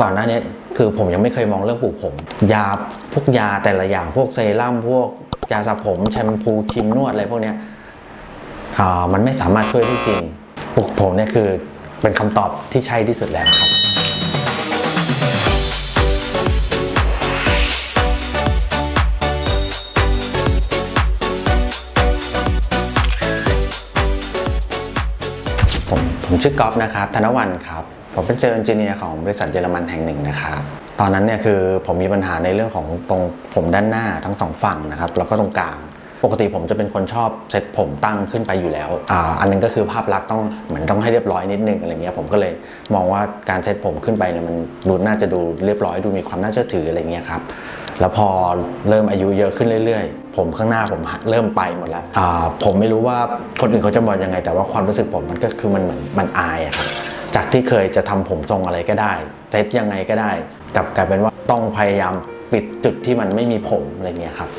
ก่อนหน้านี้คือผมยังไม่เคยมองเรื่องปลูกผม ยาพวกยาแต่ละอย่างพวกเซรั่มพวกยาสระผมแชมพูครีมนวดอะไรพวกเนี้ยอ่ามันไม่สามารถช่วยได้จริงปลูกผมเนี่ยคือเป็นคำตอบที่ใช่ที่สุดแล้วครับผมผมชื่อกอฟนะครับ ธนวันครับ ผมเป็นเซลล์เอนจิเนียร์ของบริษัทเยอรมันแห่งหนึ่งนะครับ ตอนนั้นเนี่ยคือผมมีปัญหาในเรื่องของตรงผมด้านหน้าทั้งสองฝั่งนะครับแล้วก็ตรงกลางปกติผมจะเป็นคนชอบเซ็ตผมตั้งขึ้นไปอยู่แล้วอ่าอันหนึงก็คือภาพลักษณ์ต้องเหมือนต้องให้เรียบร้อยนิดนึงอะไรเงี้ยผมก็เลยมองว่าการเซ็ตผมขึ้นไปเนี่ยมันดูน่าจะดูเรียบร้อยดูมีความน่าเชื่อถืออะไรเงี้ยครับแล้วพอเริ่มอายุเยอะขึ้นเรื่อยๆ ผมข้างหน้าผมเริ่มไปหมดแล้วอ่าผมไม่รู้ว่าคนอื่นเขาจะมองยังไง แต่ว่าความรู้สึกผมมันก็คือมันเหมือนมันอายครับ จากที่เคยจะทำผมทรงอะไรก็ได้เซตยังไงก็ได้ กลับกลายเป็นว่าต้องพยายามปิดจุดที่มันไม่มีผมอะไรเงี้ยครับ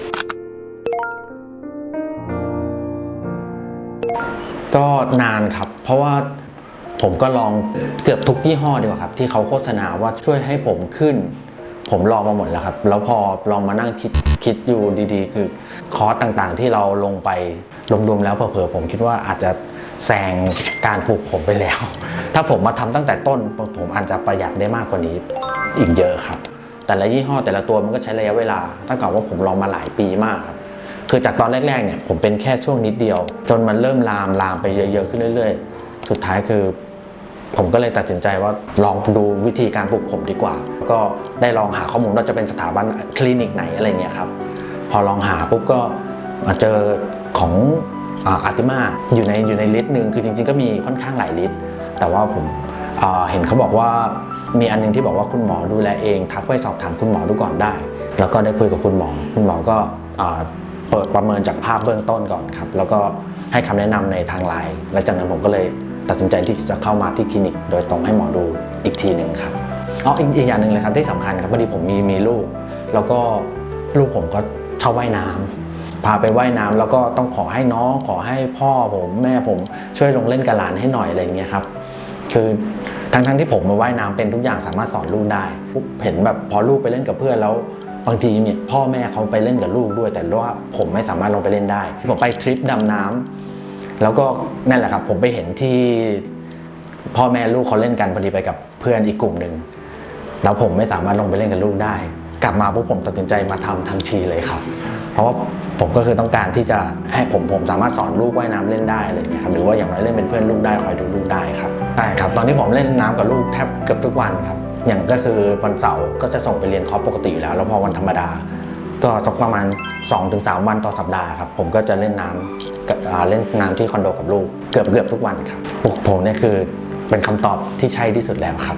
ก็นานครับ เพราะว่าผมก็ลองเกือบทุกยี่ห้อดีกว่าครับ ที่เขาโฆษณาว่าช่วยให้ผมขึ้น ผมลองมาหมดแล้วครับ แล้วพอลองมานั่งคิดคิดอยู่ดีๆ คือคอร์สต่างๆ ที่เราลงไปรวมๆแล้วเผลอๆผมคิดว่าอาจจะแซงการปลูกผมไปแล้ว ถ้าผมมาทำตั้งแต่ต้น ผมอาจจะประหยัดได้มากกว่านี้อีกเยอะครับ แต่ละยี่ห้อแต่ละตัวมันก็ใช้ระยะเวลา ตั้งแต่ว่าผมลองมาหลายปีมากครับคือจากตอนแรกๆเนี่ยผมเป็นแค่ช่วงนิดเดียว จนมันเริ่มลามลามไปเยอะๆขึ้นเรื่อย ๆ สุดท้ายคือ ผมก็เลยตัดสินใจว่าลองดูวิธีการปลูกผมดีกว่า ก็ได้ลองหาข้อมูลว่าจะเป็นสถาบันคลินิกไหนอะไรเงี้ยครับ พอลองหาปุ๊บก็มาเจอของอาร์ติมาอยู่ในอยู่ในลิสต์หนึ่งคือจริงๆก็มีค่อนข้างหลายลิสต์ แต่ว่าผมอ่าเห็นเขาบอกว่ามีอันหนึงที่บอกว่าคุณหมอดูแลเองทักไปสอบถามคุณหมอดูก่อนได้ แล้วก็ได้คุยกับคุณหมอ คุณหมอก็เปิดประเมินจากภาพเบื้องต้นก่อนครับ แล้วก็ให้คำแนะนำในทางไลน์และจากนั้นผมก็เลยตัดสินใจที่จะเข้ามาที่คลินิก โดยตรงให้หมอดูอีกทีหนึ่งครับอ๋ออีกอีกอย่างหนึ่งเลยครับที่สำคัญครับพอดีผมมีมีลูก แล้วก็ลูกผมก็ชอบว่ายน้ำพาไปว่ายน้ำแล้วก็ต้องขอให้น้องขอให้พ่อผมแม่ผมช่วยลงเล่นกับหลานให้หน่อยอะไรอย่างเงี้ยครับ คือทั้งทั้งๆที่ผมมาว่ายน้ำเป็นทุกอย่างสามารถสอนลูกได้ปุ๊บเห็นแบบพอลูกไปเล่นกับเพื่อนแล้วบางทีเนี่ยพ่อแม่เขาไปเล่นกับลูกด้วย แต่ว่าผมไม่สามารถลงไปเล่นได้ ผมไปทริปดำน้ำแล้วก็นั่นแหละครับ ผมไปเห็นที่พ่อแม่ลูกเขาเล่นกันพอดีไปกับเพื่อนอีกกลุ่มหนึ่งแล้วผมไม่สามารถลงไปเล่นกับลูกได้ กลับมาปุ๊บผมตัดสินใจมาทำทันทีเลยครับ เพราะว่าผมก็คือต้องการที่จะให้ผมผมสามารถสอนลูกว่ายน้ำเล่นได้อะไรอย่างเงี้ยครับหรือว่าอย่างน้อยเล่นเป็นเพื่อนลูกได้คอยดูลูกได้ครับใช่ครับ ตอนที่ผมเล่นน้ำกับลูกแทบเกือบทุกวันครับ อย่างก็คือวันเสาร์ก็จะส่งไปเรียนคอร์สปกติอยู่แล้ว แล้วพอวันธรรมดา ก็สักประมาณ 2-3 วันต่อสัปดาห์ครับผมก็จะเล่นน้ำกับอ่าเล่นน้ำที่คอนโดกับลูกเกือบเกือบทุกวันครับปลุกผมเนี่ยคือเป็นคำตอบที่ใช่ที่สุดแล้วครับ